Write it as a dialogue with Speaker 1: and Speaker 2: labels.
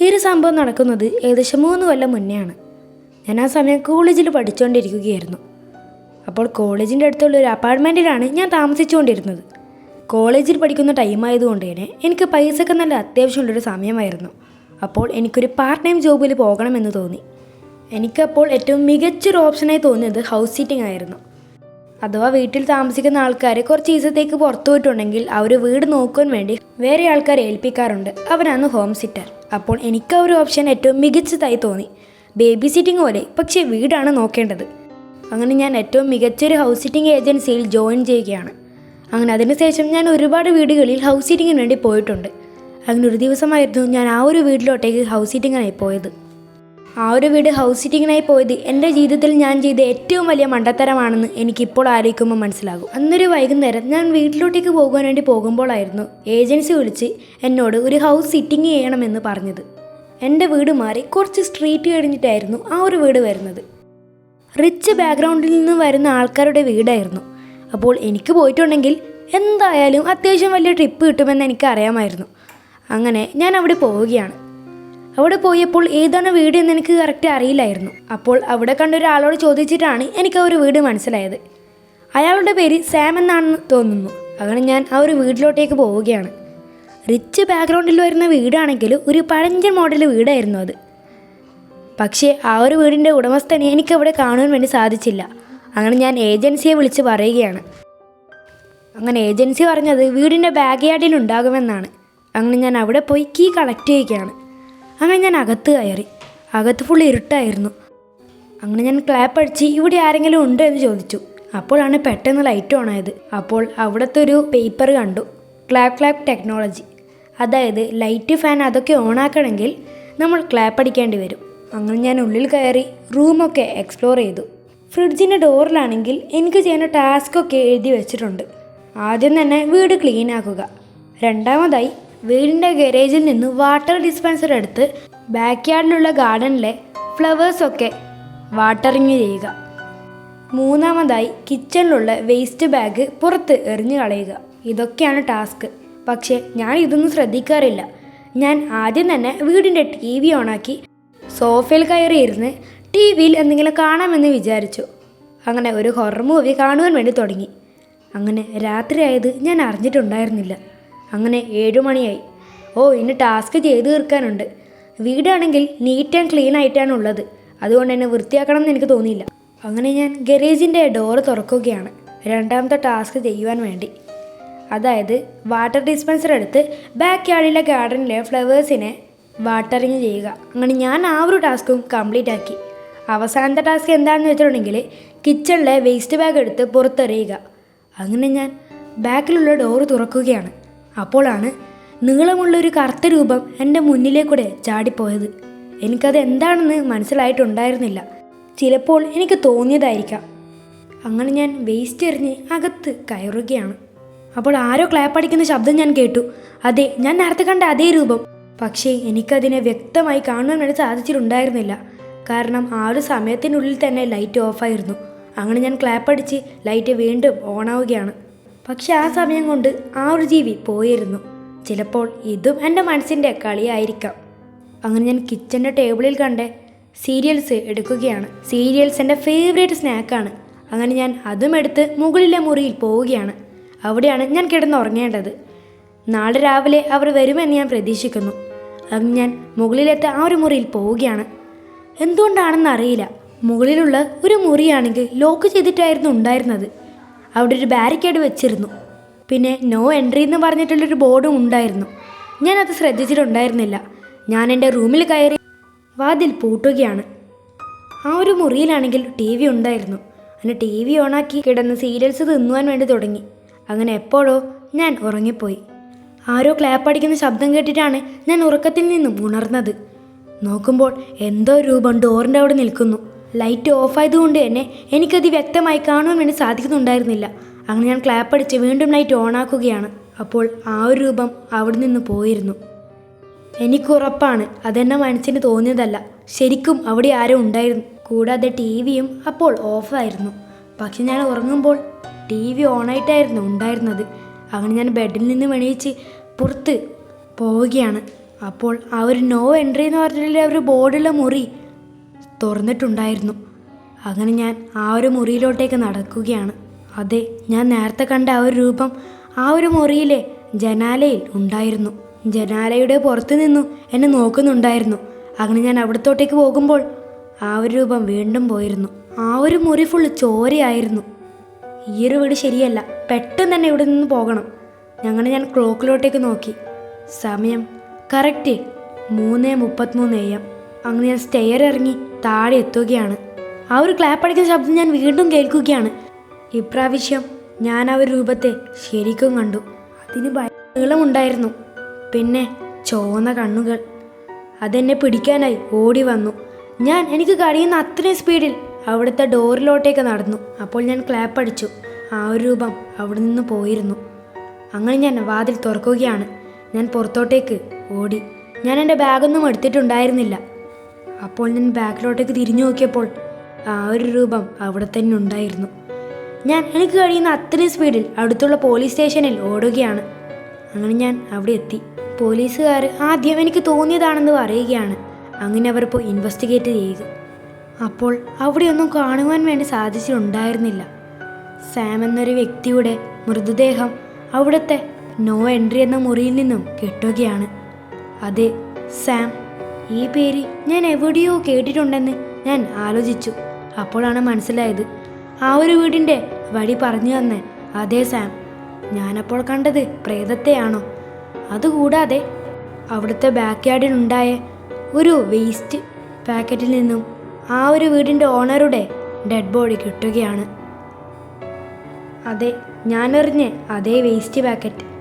Speaker 1: ഈ ഒരു സംഭവം നടക്കുന്നത് ഏകദേശം മൂന്ന് കൊല്ലം മുന്നെയാണ്. ഞാൻ ആ സമയം കോളേജിൽ പഠിച്ചുകൊണ്ടിരിക്കുകയായിരുന്നു അപ്പോൾ കോളേജിന്റെ അടുത്തുള്ള ഒരു അപ്പാർട്ട്മെന്റിലാണ് ഞാൻ താമസിച്ചുകൊണ്ടിരുന്നത്. കോളേജിൽ പഠിക്കുന്ന ടൈം ആയതുകൊണ്ട് തന്നെ എനിക്ക് പൈസയൊക്കെ നല്ല അത്യാവശ്യമുള്ളൊരു സമയമായിരുന്നു. അപ്പോൾ എനിക്കൊരു പാർട്ട് ടൈം ജോബിൽ പോകണമെന്ന് തോന്നി. എനിക്കപ്പോൾ ഏറ്റവും മികച്ചൊരു ഓപ്ഷനായി തോന്നിയത് ഹൗസ് സീറ്റിംഗ് ആയിരുന്നു. അഥവാ വീട്ടിൽ താമസിക്കുന്ന ആൾക്കാർ കുറച്ച് ദിവസത്തേക്ക് പുറത്തു പോയിട്ടുണ്ടെങ്കിൽ അവർ വീട് നോക്കാൻ വേണ്ടി വേറെ ആൾക്കാരെ ഏൽപ്പിക്കാറുണ്ട്. അവരാണ് ഹോം സിറ്റർ അപ്പോൾ എനിക്ക് ആ ഒരു ഓപ്ഷൻ ഏറ്റവും മികച്ചതായി തോന്നി. ബേബി സിറ്റിംഗ് പോലെ പക്ഷേ വീടാണ് നോക്കേണ്ടത്. അങ്ങനെ ഞാൻ ഏറ്റവും മികച്ചൊരു ഹൗസ് സിറ്റിംഗ് ഏജൻസിയിൽ ജോയിൻ ചെയ്യുകയാണ്. അങ്ങനെ അതിനുശേഷം ഞാൻ ഒരുപാട് വീടുകളിൽ ഹൗസ് സിറ്റിങ്ങിന് വേണ്ടി പോയിട്ടുണ്ട്. അങ്ങനെ ഒരു ദിവസമായിരുന്നു ഞാൻ ആ ഒരു വീട്ടിലോട്ടേക്ക് ഹൗസ് സിറ്റിങ്ങിനായി പോയത്. ആ ഒരു വീട് ഹൗസ് സിറ്റിങ്ങിനായി പോയത് എന്റെ ജീവിതത്തിൽ ഞാൻ ചെയ്ത ഏറ്റവും വലിയ മണ്ടത്തരമാണെന്ന് എനിക്കിപ്പോൾ ആലോചിക്കുമ്പോൾ മനസ്സിലാകും. അന്നൊരു വൈകുന്നേരം ഞാൻ വീട്ടിലോട്ടേക്ക് പോകാൻ വേണ്ടി പോകുമ്പോഴായിരുന്നു ഏജൻസി വിളിച്ച് എന്നോട് ഒരു ഹൗസ് സിറ്റിംഗ് ചെയ്യണമെന്ന് പറഞ്ഞത്. എന്റെ വീട് മാറി കുറച്ച് സ്ട്രീറ്റ് കഴിഞ്ഞിട്ടായിരുന്നു ആ ഒരു വീട് വരുന്നത്. റിച്ച് ബാക്ക്ഗ്രൗണ്ടിൽ നിന്ന് വരുന്ന ആൾക്കാരുടെ വീടായിരുന്നു. അപ്പോൾ എനിക്ക് പോയിട്ടുണ്ടെങ്കിൽ എന്തായാലും അത്യാവശ്യം വലിയ ട്രിപ്പ് കിട്ടുമെന്ന് എനിക്ക് അറിയാമായിരുന്നു അങ്ങനെ ഞാൻ അവിടെ പോവുകയാണ്. അവിടെ പോയപ്പോൾ ഏതാണ് വീട് എന്ന് എനിക്ക് കറക്റ്റ് അറിയില്ലായിരുന്നു. അപ്പോൾ അവിടെ കണ്ട ഒരാളോട് ചോദിച്ചിട്ടാണ് എനിക്ക് ആ ഒരു വീട് മനസ്സിലായത്. അയാളുടെ പേര് സാം എന്നാണെന്ന് തോന്നുന്നു. അങ്ങനെ ഞാൻ ആ ഒരു വീട്ടിലോട്ടേക്ക് പോവുകയാണ്. റിച്ച് ബാക്ക്ഗ്രൗണ്ടിൽ വരുന്ന വീടാണെങ്കിലും ഒരു പഴഞ്ചൻ മോഡൽ വീടായിരുന്നു അത്. പക്ഷേ ആ ഒരു വീടിന്റെ ഉടമസ്ഥനെ എനിക്കവിടെ കാണുവാൻ വേണ്ടി സാധിച്ചില്ല. അങ്ങനെ ഞാൻ ഏജൻസിയെ വിളിച്ച് പറയുകയാണ്. അങ്ങനെ ഏജൻസി പറഞ്ഞത് വീടിന്റെ ബാക്ക് യാർഡിൽ ഉണ്ടാകുമെന്നാണ്. അങ്ങനെ ഞാൻ അവിടെ പോയി കീ കളക്ട് ചെയ്യുകയാണ്. അങ്ങനെ ഞാൻ അകത്ത് കയറി. അകത്ത് ഫുൾ ഇരുട്ടായിരുന്നു. അങ്ങനെ ഞാൻ ക്ലാപ്പ് അടിച്ച് ഇവിടെ ആരെങ്കിലും ഉണ്ടോ എന്ന് ചോദിച്ചു. അപ്പോഴാണ് പെട്ടെന്ന് ലൈറ്റ് ഓൺ ആയത്. അപ്പോൾ അവിടുത്തെ ഒരു പേപ്പർ കണ്ടു. ക്ലാപ്പ് ക്ലാപ്പ് ടെക്നോളജി അതായത് ലൈറ്റ് ഫാൻ അതൊക്കെ ഓണാക്കണമെങ്കിൽ നമ്മൾ ക്ലാപ്പ് അടിക്കേണ്ടി വരും. അങ്ങനെ ഞാൻ ഉള്ളിൽ കയറി റൂമൊക്കെ എക്സ്പ്ലോർ ചെയ്തു. ഫ്രിഡ്ജിന്റെ ഡോറിലാണെങ്കിൽ എനിക്ക് ചെയ്യുന്ന ടാസ്കൊക്കെ എഴുതി വെച്ചിട്ടുണ്ട്. ആദ്യം തന്നെ വീട് ക്ലീൻ ആക്കുക. രണ്ടാമതായി വീടിന്റെ ഗരേജിൽ നിന്ന് വാട്ടർ ഡിസ്പെൻസർ എടുത്ത് ബാക്ക് യാർഡിലുള്ള ഗാർഡനിലെ ഫ്ലവേഴ്സൊക്കെ വാട്ടറിങ് ചെയ്യുക. മൂന്നാമതായി കിച്ചണിലുള്ള വേസ്റ്റ് ബാഗ് പുറത്ത് എറിഞ്ഞു കളയുക. ഇതൊക്കെയാണ് ടാസ്ക്. പക്ഷേ ഞാൻ ഇതൊന്നും ശ്രദ്ധിക്കാറില്ല. ഞാൻ ആദ്യം തന്നെ വീടിന്റെ ടി വി ഓണാക്കി സോഫയിൽ കയറി ഇരുന്ന് ടി വിയിൽ എന്തെങ്കിലും കാണാമെന്ന് വിചാരിച്ചു. അങ്ങനെ ഒരു ഹൊറർ മൂവി കാണുവാൻ വേണ്ടി തുടങ്ങി. അങ്ങനെ രാത്രിയായത് ഞാൻ അറിഞ്ഞിട്ടുണ്ടായിരുന്നില്ല. അങ്ങനെ മണിയായി. ഓ ഇനി ടാസ്ക് ചെയ്തു തീർക്കാനുണ്ട്. വീടാണെങ്കിൽ നീറ്റ് ആൻഡ് ക്ലീൻ ആയിട്ടാണ് ഉള്ളത്. അതുകൊണ്ട് എന്നെ വൃത്തിയാക്കണം എന്ന് എനിക്ക് തോന്നിയില്ല. അങ്ങനെ ഞാൻ ഗരേജിന്റെ ഡോറ് തുറക്കുകയാണ്. രണ്ടാമത്തെ ടാസ്ക് ചെയ്യുവാൻ വേണ്ടി. അതായത് വാട്ടർ ഡിസ്പെൻസർ എടുത്ത് ബാക്ക് യാർഡിലെ ഗാർഡനിലെ ഫ്ലവേഴ്സിനെ വാട്ടറിങ് ചെയ്യുക. അങ്ങനെ ഞാൻ ആ ഒരു ടാസ്കും കംപ്ലീറ്റ് ആക്കി. അവസാനത്തെ ടാസ്ക് എന്താണെന്ന് വെച്ചിട്ടുണ്ടെങ്കിൽ കിച്ചണിലെ വേസ്റ്റ് ബാഗ് എടുത്ത് പുറത്തെറിയുക. അങ്ങനെ ഞാൻ ബാക്കിലുള്ള ഡോറ് തുറക്കുകയാണ്. അപ്പോഴാണ് നീളമുള്ളൊരു കറുത്ത രൂപം എന്റെ മുന്നിലേക്കൂടെ ചാടിപ്പോയത്. എനിക്കത് എന്താണെന്ന് മനസ്സിലായിട്ടുണ്ടായിരുന്നില്ല. ചിലപ്പോൾ എനിക്ക് തോന്നിയതായിരിക്കാം. അങ്ങനെ ഞാൻ വേസ്റ്റ് എറിഞ്ഞ് അകത്ത് കയറുകയാണ്. അപ്പോൾ ആരോ ക്ലാപ്പടിക്കുന്ന ശബ്ദം ഞാൻ കേട്ടു. അതെ ഞാൻ നേരത്തെ കണ്ട അതേ രൂപം. പക്ഷേ എനിക്കതിനെ വ്യക്തമായി കാണാൻ വേണ്ടി സാധിച്ചിട്ടുണ്ടായിരുന്നില്ല. കാരണം ആ ഒരു സമയത്തിനുള്ളിൽ തന്നെ ലൈറ്റ് ഓഫായിരുന്നു അങ്ങനെ ഞാൻ ക്ലാപ്പടിച്ച് ലൈറ്റ് വീണ്ടും ഓണാവുകയാണ് പക്ഷെ ആ സമയം കൊണ്ട് ആ ഒരു ജീവി പോയിരുന്നു. ചിലപ്പോൾ ഇതും എന്റെ മനസ്സിന്റെ കളിയായിരിക്കാം. അങ്ങനെ ഞാൻ കിച്ചന്റെ ടേബിളിൽ കണ്ട് സീരിയൽസ് എടുക്കുകയാണ്. സീരിയൽസ് എന്റെ ഫേവറേറ്റ് സ്നാക്കാണ് അങ്ങനെ ഞാൻ അതും എടുത്ത് മുകളിലെ മുറിയിൽ പോവുകയാണ്. അവിടെയാണ് ഞാൻ കിടന്നുറങ്ങേണ്ടത്. നാളെ രാവിലെ അവർ വരുമെന്ന് ഞാൻ പ്രതീക്ഷിക്കുന്നു. അങ്ങനെ ഞാൻ മുകളിലത്തെ ആ ഒരു മുറിയിൽ പോവുകയാണ്. എന്തുകൊണ്ടാണെന്ന് അറിയില്ല. മുകളിലുള്ള ഒരു മുറിയാണെങ്കിൽ ലോക്ക് ചെയ്തിട്ടായിരുന്നു ഉണ്ടായിരുന്നത്. അവിടെ ഒരു ബാരിക്കേഡ് വെച്ചിരുന്നു. പിന്നെ നോ എൻട്രി എന്ന് പറഞ്ഞിട്ടുള്ളൊരു ബോർഡും ഉണ്ടായിരുന്നു. ഞാനത് ശ്രദ്ധിച്ചിട്ടുണ്ടായിരുന്നില്ല. ഞാൻ എന്റെ റൂമിൽ കയറി വാതിൽ പൂട്ടുകയാണ്. ആ ഒരു മുറിയിലാണെങ്കിൽ ടി വി ഉണ്ടായിരുന്നു. അങ്ങനെ ടി വി ഓണാക്കി കിടന്ന് സീരിയൽസ് തിന്നുവാൻ വേണ്ടി തുടങ്ങി. അങ്ങനെ എപ്പോഴോ ഞാൻ ഉറങ്ങിപ്പോയി. ആരോ ക്ലാപ്പ് അടിക്കുന്ന ശബ്ദം കേട്ടിട്ടാണ് ഞാൻ ഉറക്കത്തിൽ നിന്നും ഉണർന്നത്. നോക്കുമ്പോൾ എന്തോ രൂപം ഡോറിന്റെ അവിടെ നിൽക്കുന്നു. ലൈറ്റ് ഓഫ് ആയതുകൊണ്ട് തന്നെ എനിക്കത് വ്യക്തമായി കാണുവാൻ വേണ്ടി സാധിക്കുന്നുണ്ടായിരുന്നില്ല. അങ്ങനെ ഞാൻ ക്ലാപ്പ് അടിച്ച് വീണ്ടും ലൈറ്റ് ഓണാക്കുകയാണ് അപ്പോൾ ആ ഒരു രൂപം അവിടെ നിന്ന് പോയിരുന്നു. എനിക്കുറപ്പാണ് അതെന്നെ മനസ്സിന് തോന്നിയതല്ല. ശരിക്കും അവിടെ ആരോ ഉണ്ടായിരുന്നു. കൂടാതെ ടി വിയും അപ്പോൾ ഓഫായിരുന്നു. പക്ഷെ ഞാൻ ഉറങ്ങുമ്പോൾ ടി വി ഓണായിട്ടായിരുന്നു ഉണ്ടായിരുന്നത്. അങ്ങനെ ഞാൻ ബെഡിൽ നിന്ന് വെണീച്ച് പുറത്ത് പോവുകയാണ്. അപ്പോൾ ആ ഒരു നോ എൻട്രി എന്ന് പറഞ്ഞിട്ടുള്ള ഒരു ബോർഡുള്ള മുറി തുറന്നിട്ടുണ്ടായിരുന്നു. അങ്ങനെ ഞാൻ ആ ഒരു മുറിയിലോട്ടേക്ക് നടക്കുകയാണ്. അതെ ഞാൻ നേരത്തെ കണ്ട ആ ഒരു രൂപം ആ ഒരു മുറിയിലെ ജനാലയിൽ ഉണ്ടായിരുന്നു. ജനാലയുടെ പുറത്തു നിന്നു എന്നെ നോക്കുന്നുണ്ടായിരുന്നു. അങ്ങനെ ഞാൻ അവിടത്തോട്ടേക്ക് പോകുമ്പോൾ ആ ഒരു രൂപം വീണ്ടും പോയിരുന്നു. ആ ഒരു മുറി ഫുള്ള് ചോരയായിരുന്നു. ഈ ഒരു വീട് ശരിയല്ല പെട്ടെന്ന് തന്നെ ഇവിടെ നിന്ന് പോകണം. ഞങ്ങൾ ഞാൻ ക്ലോക്കിലോട്ടേക്ക് നോക്കി. സമയം കറക്റ്റ് മൂന്ന് മുപ്പത്തിമൂന്ന് എ എം. അങ്ങനെ ഞാൻ സ്റ്റെയർ ഇറങ്ങി താഴെ എത്തുകയാണ്. ആ ഒരു ക്ലാപ്പ് അടിക്കുന്ന ശബ്ദം ഞാൻ വീണ്ടും കേൾക്കുകയാണ്. ഇപ്രാവശ്യം ഞാൻ ആ ഒരു രൂപത്തെ ശരിക്കും കണ്ടു. അതിന് നീളമുണ്ടായിരുന്നു പിന്നെ ചോന്ന കണ്ണുകൾ. അതെന്നെ പിടിക്കാനായി ഓടി വന്നു. ഞാൻ എനിക്ക് കഴിയുന്ന അത്രയും സ്പീഡിൽ അവിടുത്തെ ഡോറിലോട്ടേക്ക് നടന്നു. അപ്പോൾ ഞാൻ ക്ലാപ്പ് അടിച്ചു ആ ഒരു രൂപം അവിടെ നിന്ന് പോയിരുന്നു. അങ്ങനെ ഞാൻ വാതിൽ തുറക്കുകയാണ്. ഞാൻ പുറത്തോട്ടേക്ക് ഓടി. ഞാൻ എന്റെ ബാഗൊന്നും എടുത്തിട്ടുണ്ടായിരുന്നില്ല. അപ്പോൾ ഞാൻ ബാക്കിലോട്ടേക്ക് തിരിഞ്ഞു നോക്കിയപ്പോൾ ആ ഒരു രൂപം അവിടെ തന്നെ ഉണ്ടായിരുന്നു. ഞാൻ എനിക്ക് കഴിയുന്ന അത്രയും സ്പീഡിൽ അടുത്തുള്ള പോലീസ് സ്റ്റേഷനിൽ ഓടുകയാണ്. അങ്ങനെ ഞാൻ അവിടെ എത്തി. പോലീസുകാർ ആദ്യം എനിക്ക് തോന്നിയതാണെന്ന് പറയുകയാണ്. അങ്ങനെ അവർ ഇപ്പോൾ ഇൻവെസ്റ്റിഗേറ്റ് ചെയ്യുക അപ്പോൾ അവിടെയൊന്നും കാണുവാൻ വേണ്ടി സാധിച്ചിട്ടുണ്ടായിരുന്നില്ല. സാം എന്നൊരു വ്യക്തിയുടെ മൃതദേഹം അവിടുത്തെ നോ എൻട്രി എന്ന മുറിയിൽ നിന്നും കിട്ടുകയാണ്. അതെ സാം ഈ പേര് ഞാൻ എവിടെയോ കേട്ടിട്ടുണ്ടെന്ന് ഞാൻ ആലോചിച്ചു. അപ്പോഴാണ് മനസ്സിലായത്. ആ ഒരു വീടിന്റെ വഴി പറഞ്ഞു തന്നെ അതേ സാം. ഞാനപ്പോൾ കണ്ടത് പ്രേതത്തെയാണോ? അതുകൂടാതെ അവിടുത്തെ ബാക്ക് യാർഡിലുണ്ടായ ഒരു വേസ്റ്റ് പാക്കറ്റിൽ നിന്നും ആ ഒരു വീടിന്റെ ഓണറുടെ ഡെഡ് ബോഡി കിട്ടുകയാണ്. അതെ ഞാനെറിഞ്ഞ് അതേ വേസ്റ്റ് പാക്കറ്റ്.